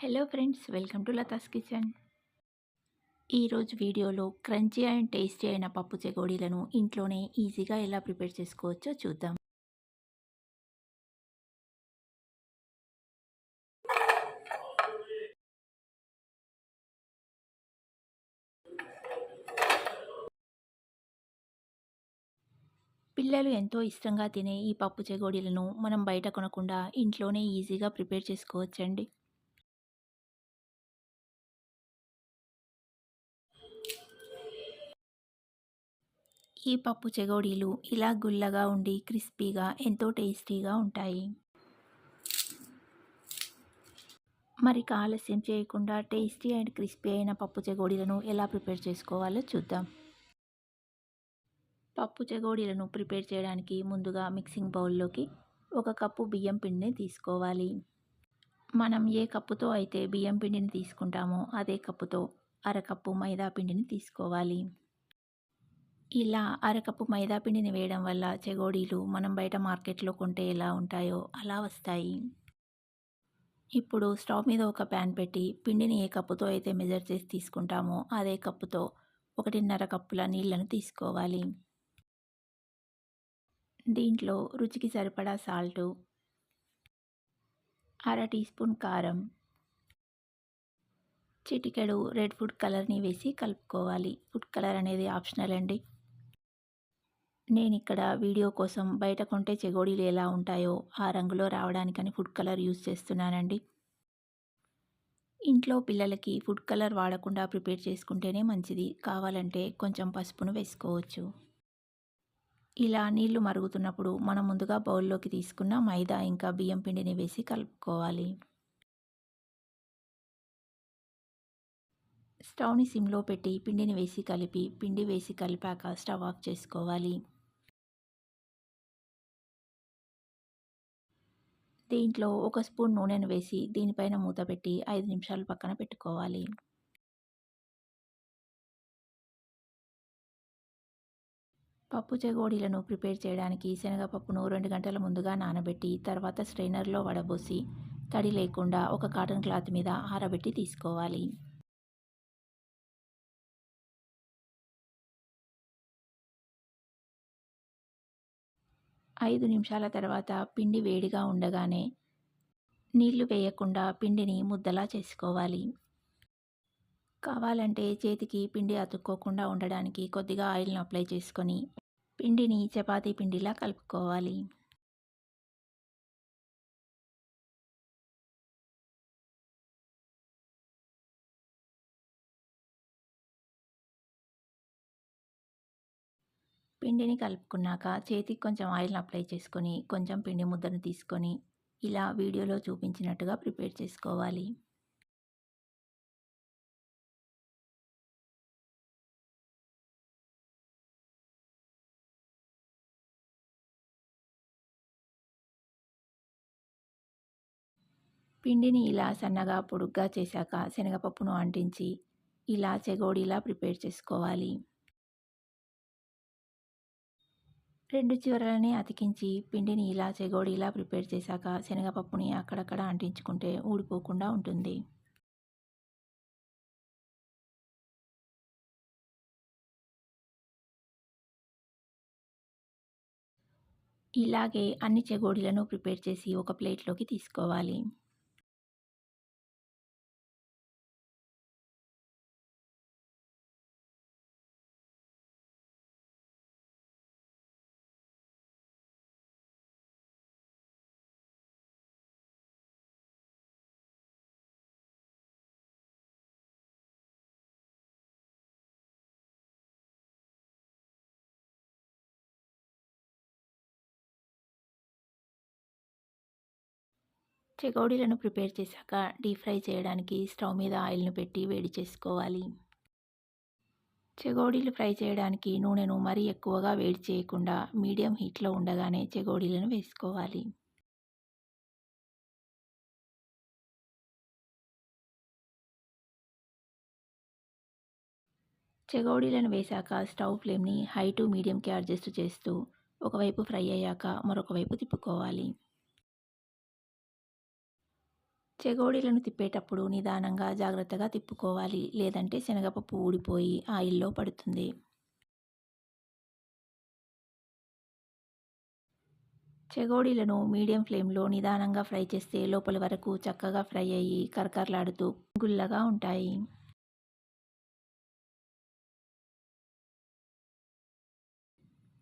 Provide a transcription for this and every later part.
Hello friends welcome to Latha's kitchen ఈరోజు వీడియోలో crunchy and tasty అయిన పప్పు చెగోడీలను ఇంట్లోనే ఈజీగా ఎలా ప్రిపేర్ చేసుకోవచ్చో చూద్దాం. పిల్లలు ఎంతో ఇష్టంగా తినే ఈ పప్పు చెగోడీలను మనం బయట కొనకుండా ఇంట్లోనే ఈజీగా ప్రిపేర్ చేసుకోవచ్చండి. ఈ పప్పు చెగోడీలు ఇలా గుల్లగా ఉండి క్రిస్పీగా ఎంతో టేస్టీగా ఉంటాయి. మరి ఆలస్యం చేయకుండా టేస్టీ అండ్ క్రిస్పీ అయిన పప్పు చెగోడీలను ఎలా ప్రిపేర్ చేసుకోవాలో చూద్దాం. పప్పు చెగోడీలను ప్రిపేర్ చేయడానికి ముందుగా మిక్సింగ్ బౌల్లోకి ఒక కప్పు బియ్యం పిండిని తీసుకోవాలి. మనం ఏ కప్పుతో అయితే బియ్యం పిండిని తీసుకుంటామో అదే కప్పుతో అరకప్పు మైదా పిండిని తీసుకోవాలి. ఇలా అరకప్పు మైదా పిండిని వేయడం వల్ల చెగోడీలు మనం బయట మార్కెట్లో కొంటే ఎలా ఉంటాయో అలా వస్తాయి. ఇప్పుడు స్టవ్ మీద ఒక ప్యాన్ పెట్టి పిండిని ఏ కప్పుతో అయితే మెజర్ చేసి తీసుకుంటామో అదే కప్పుతో ఒకటిన్నర కప్పుల నీళ్ళను తీసుకోవాలి. దీంట్లో రుచికి సరిపడా సాల్టు అర టీ స్పూన్ కారం చిటికెడు రెడ్ ఫుడ్ కలర్ని వేసి కలుపుకోవాలి. ఫుడ్ కలర్ అనేది ఆప్షనల్ అండి. నేను ఇక్కడ వీడియో కోసం బయట కొంటే చెగోడీలు ఎలా ఉంటాయో ఆ రంగులో రావడానికని ఫుడ్ కలర్ యూజ్ చేస్తున్నానండి. ఇంట్లో పిల్లలకి ఫుడ్ కలర్ వాడకుండా ప్రిపేర్ చేసుకుంటేనే మంచిది. కావాలంటే కొంచెం పసుపును వేసుకోవచ్చు. ఇలా నీళ్ళు మరుగుతున్నప్పుడు మనం ముందుగా బౌల్లోకి తీసుకున్న మైదా ఇంకా బియ్యం పిండిని వేసి కలుపుకోవాలి. స్టవ్ని సిమ్లో పెట్టి పిండిని వేసి కలిపి పిండి వేసి కలిపాక స్టవ్ ఆఫ్ చేసుకోవాలి. దీంట్లో ఒక స్పూన్ నూనెను వేసి దీనిపైన మూత పెట్టి ఐదు నిమిషాలు పక్కన పెట్టుకోవాలి. పప్పు చెగోడీలను ప్రిపేర్ చేయడానికి శనగపప్పును రెండు గంటల ముందుగా నానబెట్టి తర్వాత స్ట్రైనర్లో వడబోసి తడి లేకుండా ఒక కాటన్ క్లాత్ మీద ఆరబెట్టి తీసుకోవాలి. ఐదు నిమిషాల తర్వాత పిండి వేడిగా ఉండగానే నీళ్ళు వేయకుండా పిండిని ముద్దలా చేసుకోవాలి. కావాలంటే చేతికి పిండి అతుక్కోకుండా ఉండడానికి కొద్దిగా ఆయిల్ను అప్లై చేసుకొని పిండిని చపాతీ పిండిలా కలుపుకోవాలి. పిండిని కలుపుకున్నాక చేతికి కొంచెం ఆయిల్ని అప్లై చేసుకొని కొంచెం పిండి ముద్దను తీసుకొని ఇలా వీడియోలో చూపించినట్టుగా ప్రిపేర్ చేసుకోవాలి. పిండిని ఇలా సన్నగా పొడుగ్గా చేశాక శనగపప్పును అంటించి ఇలా చెగోడీలా ప్రిపేర్ చేసుకోవాలి. రెండు చివరలని అతికించి పిండిని ఇలా చెగోడి ఇలా ప్రిపేర్ చేశాక శనగపప్పుని అక్కడక్కడ అంటించుకుంటే ఊడిపోకుండా ఉంటుంది. ఇలాగే అన్ని చెగోడీలను ప్రిపేర్ చేసి ఒక ప్లేట్లోకి తీసుకోవాలి. చెగోడీలను ప్రిపేర్ చేశాక డీప్ ఫ్రై చేయడానికి స్టవ్ మీద ఆయిల్ను పెట్టి వేడి చేసుకోవాలి. చెగోడీలు ఫ్రై చేయడానికి నూనెను మరీ ఎక్కువగా వేడి చేయకుండా మీడియం హీట్లో ఉండగానే చెగోడీలను వేసుకోవాలి. చెగోడీలను వేశాక స్టవ్ ఫ్లేమ్ని హై టు మీడియంకి అడ్జస్ట్ చేస్తూ ఒకవైపు ఫ్రై అయ్యాక మరొక వైపు తిప్పుకోవాలి. చెగోడీలను తిప్పేటప్పుడు నిదానంగా జాగ్రత్తగా తిప్పుకోవాలి. లేదంటే శనగపప్పు ఊడిపోయి ఆయిల్లో పడుతుంది. చెగోడీలను మీడియం ఫ్లేమ్లో నిదానంగా ఫ్రై చేస్తే లోపల వరకు చక్కగా ఫ్రై అయ్యి కరకరలాడుతూ గుల్లగా ఉంటాయి.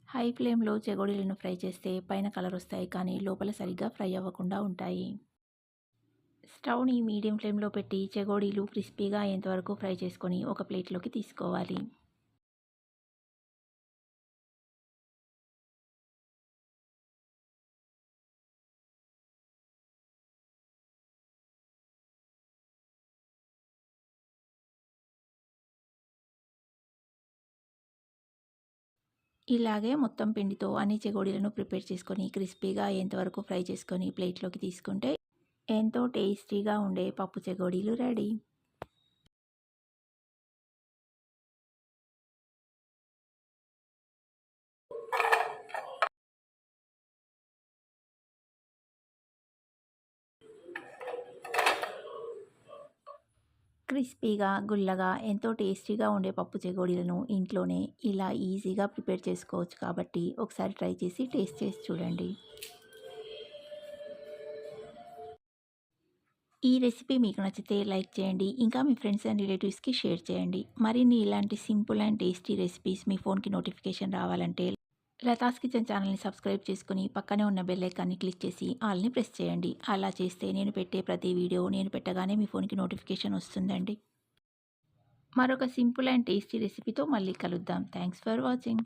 హై ఫ్లేమ్లో చెగోడీలను ఫ్రై చేస్తే పైన కలర్ వస్తాయి కానీ లోపల సరిగ్గా ఫ్రై అవ్వకుండా ఉంటాయి. స్టవ్ని మీడియం ఫ్లేమ్లో పెట్టి చెగోడీలు క్రిస్పీగా అయ్యేంతవరకు ఫ్రై చేసుకొని ఒక ప్లేట్లోకి తీసుకోవాలి. ఇలాగే మొత్తం పిండితో అన్ని చెగోడీలను ప్రిపేర్ చేసుకొని క్రిస్పీగా అయ్యేంతవరకు ఫ్రై చేసుకొని ప్లేట్లోకి తీసుకుంటే ఎంతో టేస్టీగా ఉండే పప్పు చెగోడీలు రెడీ. క్రిస్పీగా గుల్లగా ఎంతో టేస్టీగా ఉండే పప్పు చెగోడీలను ఇంట్లోనే ఇలా ఈజీగా ప్రిపేర్ చేసుకోవచ్చు కాబట్టి ఒకసారి ట్రై చేసి టేస్ట్ చేసి చూడండి. ఈ రెసిపీ మీకు నచ్చితే లైక్ చేయండి ఇంకా మీ ఫ్రెండ్స్ అండ్ రిలేటివ్స్కి షేర్ చేయండి. మరిన్ని ఇలాంటి సింపుల్ అండ్ టేస్టీ రెసిపీస్ మీ ఫోన్కి నోటిఫికేషన్ రావాలంటే లతాస్ కిచెన్ ఛానల్ని సబ్స్క్రైబ్ చేసుకుని పక్కనే ఉన్న బెల్ ఐకాన్ని క్లిక్ చేసి ఆల్ని ప్రెస్ చేయండి. అలా చేస్తే నేను పెట్టే ప్రతి వీడియో నేను పెట్టగానే మీ ఫోన్కి నోటిఫికేషన్ వస్తుందండి. మరొక సింపుల్ అండ్ టేస్టీ రెసిపీతో మళ్ళీ కలుద్దాం. Thanks for watching.